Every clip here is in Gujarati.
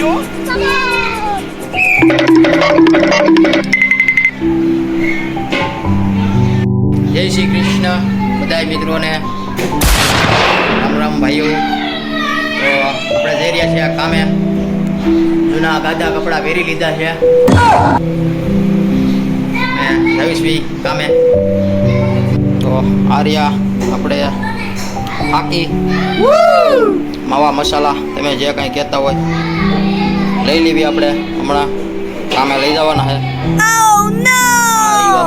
જય શ્રી કૃષ્ણ બધા મિત્રોને. રામ રામ ભાઈઓ. તો આપણે જઈ રહ્યા છીએ કામે. જૂના ગાદા કપડાં પહેરી લીધા છે. રવીશભાઈ કામે. તો આર્યા આપણે હાકી માવા મસાલા તમે જે કંઈ કહેતા હોય. લઈ લેવી આપણે. હમણાં કામે લઈ જવાના છે. Oh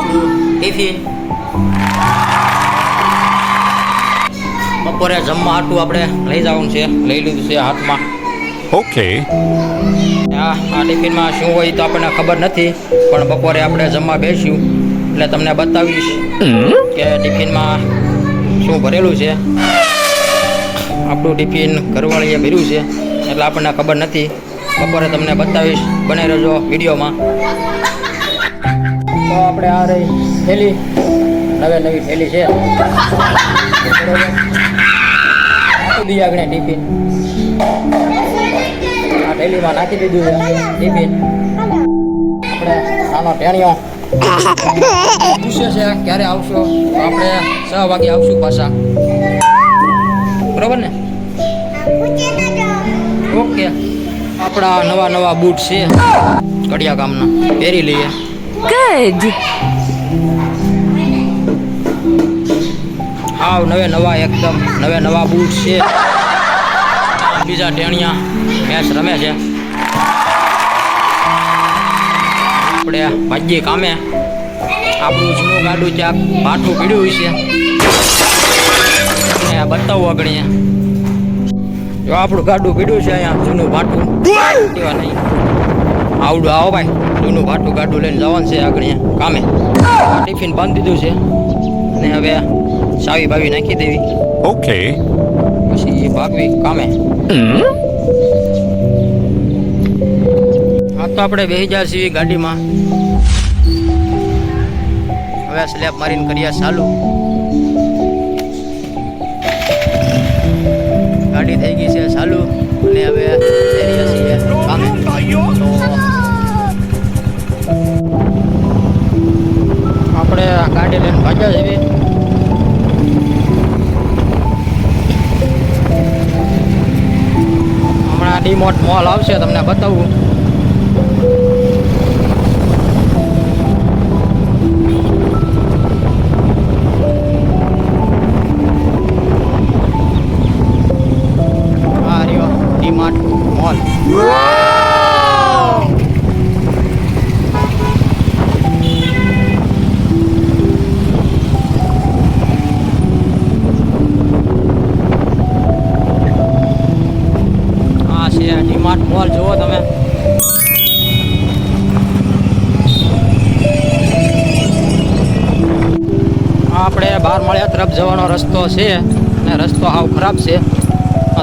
બપોરે જમવા હાટું આપણે લઈ જવાનું છે. લઈ લીધું છે હાથમાં. ઓકે આ આ ટિફિનમાં શું હોય તો આપણને ખબર નથી પણ બપોરે આપણે જમવા બેસ્યું એટલે તમને બતાવીશ કે ટિફિનમાં શું ભરેલું છે. આપણું ટિફિન ઘરવાળીએ ભર્યું છે એટલે આપણને ખબર નથી. બપોરે તમને બતાવીશ. બને રહેજો વિડીયોમાં. તો આપણે આ રહી થેલી. નવે નવી થેલી છે. આગળ ટિફિન. આ થેલીમાં નાખી દીધું છે ટિફિન. આપણે આનો ટેણીઓ પૂછે છે ક્યારે આવશો? આપણે છ વાગે આવશું પાછા. બરોબર ને? ઓકે. આપણા નવા નવા બૂટ છે. કડિયા ગામના. પહેરી લઈએ. ગુડ હાવ નવે નવા એકદમ. નવે નવા બૂટ છે. બીજા ટેણિયા મેચ રમે છે. આપણે ભાજીએ કામે. આપણું જૂનું ગાડું ક્યાંક ભાઠું પીડ્યું છે. બતાવું આગળ જો આપણું ગાડું પીડ્યું છે અહીંયા જૂનું ભાઠું. કેવા નહીં. આવડું આવો ભાઈ. જૂનું ભાઠું ગાડું લઈને જવાનું છે આગળ અહીંયા કામે. આ ટિફિન બાંધી દીધું છે. અને હવે ચાવી બાવી નાખી દેવી. Okay. પછી ભાગવી કામે. હા તો આપણે બેસી જાય છીએ ગાડીમાં. હવે સ્લેબ મારીને કરીએ ચાલુ. ગાડી થઈ ગઈ છે ચાલુ. અને હવે આપણે ગાડી લઈને ભાગ્યા જઈએ હમણાં ડીમોટ મોલ આવશે તમને બતાવું. મોલ જુઓ તમે. આપણે બાર માળિયા તરફ જવાનો રસ્તો છે અને રસ્તો આવ ખરાબ છે.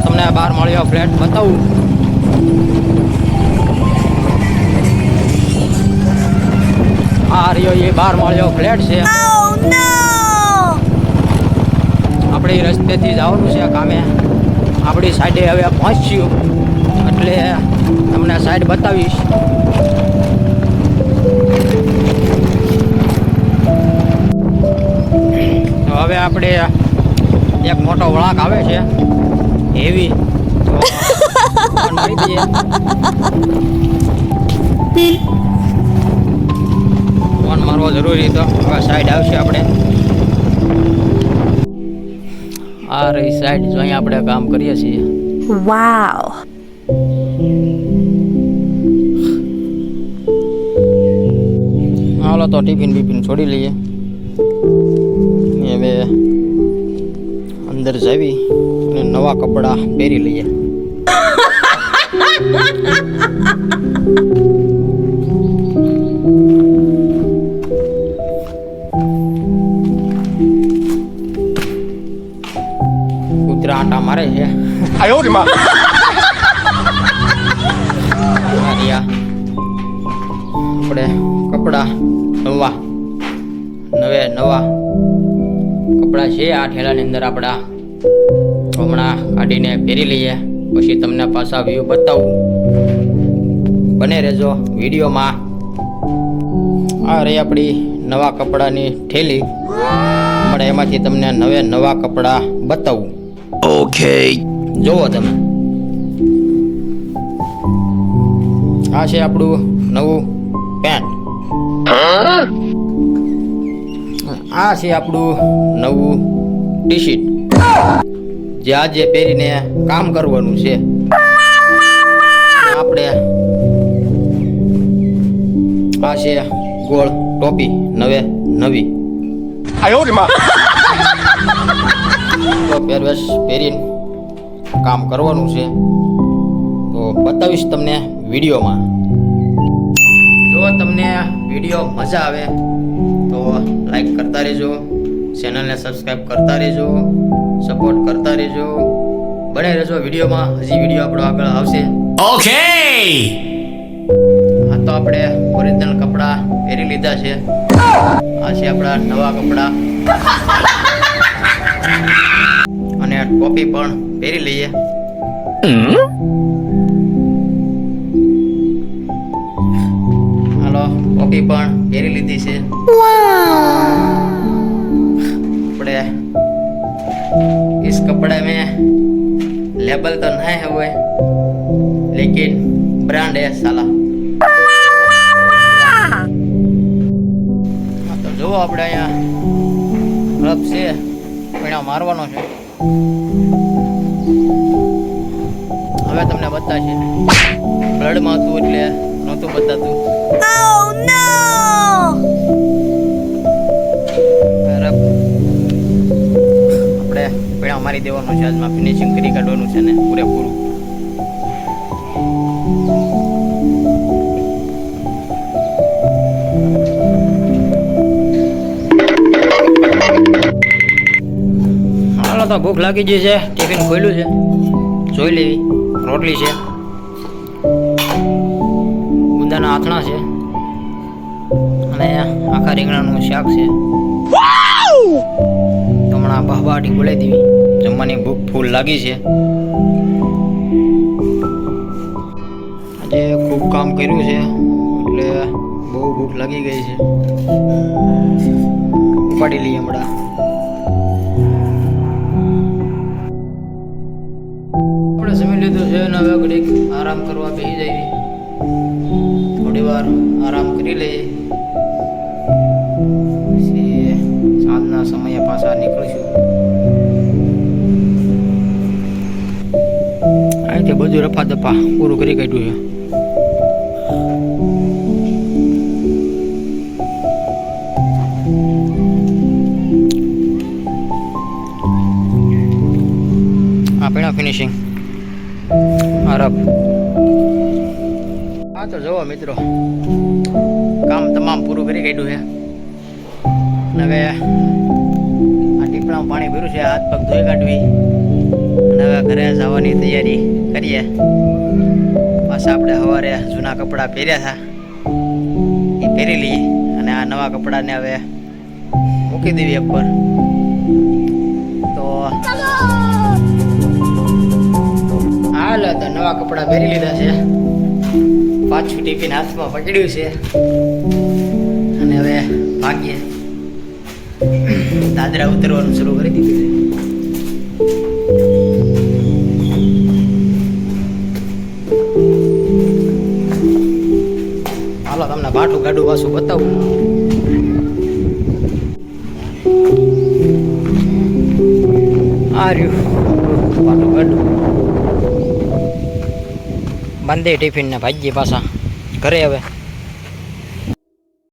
તમને બાર માળિયા ફ્લેટ બતાવું. આ રહ્યો એ બાર માળિયો ફ્લેટ છે. Oh આપણે એ રસ્તેથી જવાનું છે કામે. આપણી સાઈડે હવે પહોંચ્યું. એટલે તમને સાઈડ બતાવીશ. તો હવે આપણે એક મોટો વળાંક આવે છે. એવી ફોન મારવો જરૂરી તો હવે સાઈડ આવશે આપણે. આ રહી સાઈડ જો અહીંયા આપણે કામ કરીએ છીએ. Wow! હાલો તો ટિફિન બિફિન છોડી લઈએ. હવે અંદર જાવી અને નવા કપડાં પહેરી લઈએ. કૂતરા આટા મારે છે. 哎 અહીંયા આપણે કપડાં નવા નવે નવા. કપડાં છે આ ઠેલાની અંદર આપણા. હમણાં કાઢીને પહેરી લઈએ પછી તમને પાછા વ્યૂ બતાવું. બને રહેજો વિડીયોમાં. આ રહી આપણી નવા કપડાની ઠેલી. પણ એમાંથી તમને નવે નવા કપડાં બતાવું. ઓકે જુઓ તમે. આ છે આપણું નવું પેન. આ છે આપણું નવું ટીશીટ. જે આજે પહેરીને કામ કરવાનું છે. આપણે આ છે ગોળ ટોપી, નવે નવી. પહેરવેશ પહેરીને કામ કરવાનું છે. તો બતાવીશ તમને વિડીયોમાં. જો તમને વીડિયો મજા આવે તો લાઈક કરતા રહેજો ચેનલને સબસ્ક્રાઈબ કરતા રહેજો સપોર્ટ કરતા રહેજો. બને રહેજો વિડીયોમાં હજી વીડિયો આપણો આગળ આવશે. ઓકે આ તો આપણે ઓરિજિનલ કપડાં પહેરી લીધા છે. આ છે આપણા નવા કપડાં. અને ટોપી પણ પહેરી લઈએ. ટોપી પણ પહેરી લીધી છે આપણે इस कपड़े में लेबल तो नहीं है हुए लेकिन ब्रांड है साला હા, તો જુઓ આપણે અહીંયા રફ છે પીણા મારવાનો છે હવે તમને બતાશે બ્લડમાં હતું એટલે નહોતું બતાતું. Oh no! રફ આપણે પેલા મારી દેવાનું છે આજમાં ફિનિશિંગ કરી કાઢવાનું છે ને પૂરેપૂરું. હાલો તો ભૂખ લાગી ગઈ છે ટિફિન ખોલ્યું છે. જોઈ લેવી રોટલી છે. ગુંદાના આથણા છે. અને આખા રીંગણાનું શાક છે. હમણાં બહબાટી બોલાઈ દેવી જમવાની ભૂખ ફૂલ લાગી છે. આજે ખૂબ કામ કર્યું છે, એટલે બહુ ભૂખ લાગી ગઈ છે. ઉપાડી લઈએ હમણાં. આપણે જમી લીધું છે અને હવે આરામ કરવા બેસી જઈએ. થોડી વાર આરામ કરી લઈએ. પછી સાંજના સમયે પાછા નીકળીશું. અહીંથી બધું રફા દફા પૂરું કરી કાઢ્યું છે. આ ફિનિશિંગ અરબ હા, તો જુઓ મિત્રો. કામ તમામ પૂરું કરી કાઢ્યું છે. અને હવે આ ટીપણામાં પાણી ભર્યું છે, હાથ પગ ધોઈ કાઢવી. અને હવે ઘરે જવાની તૈયારી કરીએ. પાછા આપણે સવારે જૂના કપડાં પહેર્યા હતા. એ પહેરી લઈએ. અને આ નવા કપડાને હવે મૂકી દેવી ઉપર તો હાલ, તો નવા કપડાં પહેરી લીધા છે. પાછું ટિફિન હાથમાં પકડ્યું છે. અને હવે ભાગીએ દાદરા ઉતરવાનું શરૂ કરી દીધું છે. હાલો, તમને ભાટું ગાડું પાછું બતાવું. આ રહ્યું ભાટું ગાડું. બાંધે ટિફિન ને ભાગીએ પાછા ઘરે હવે.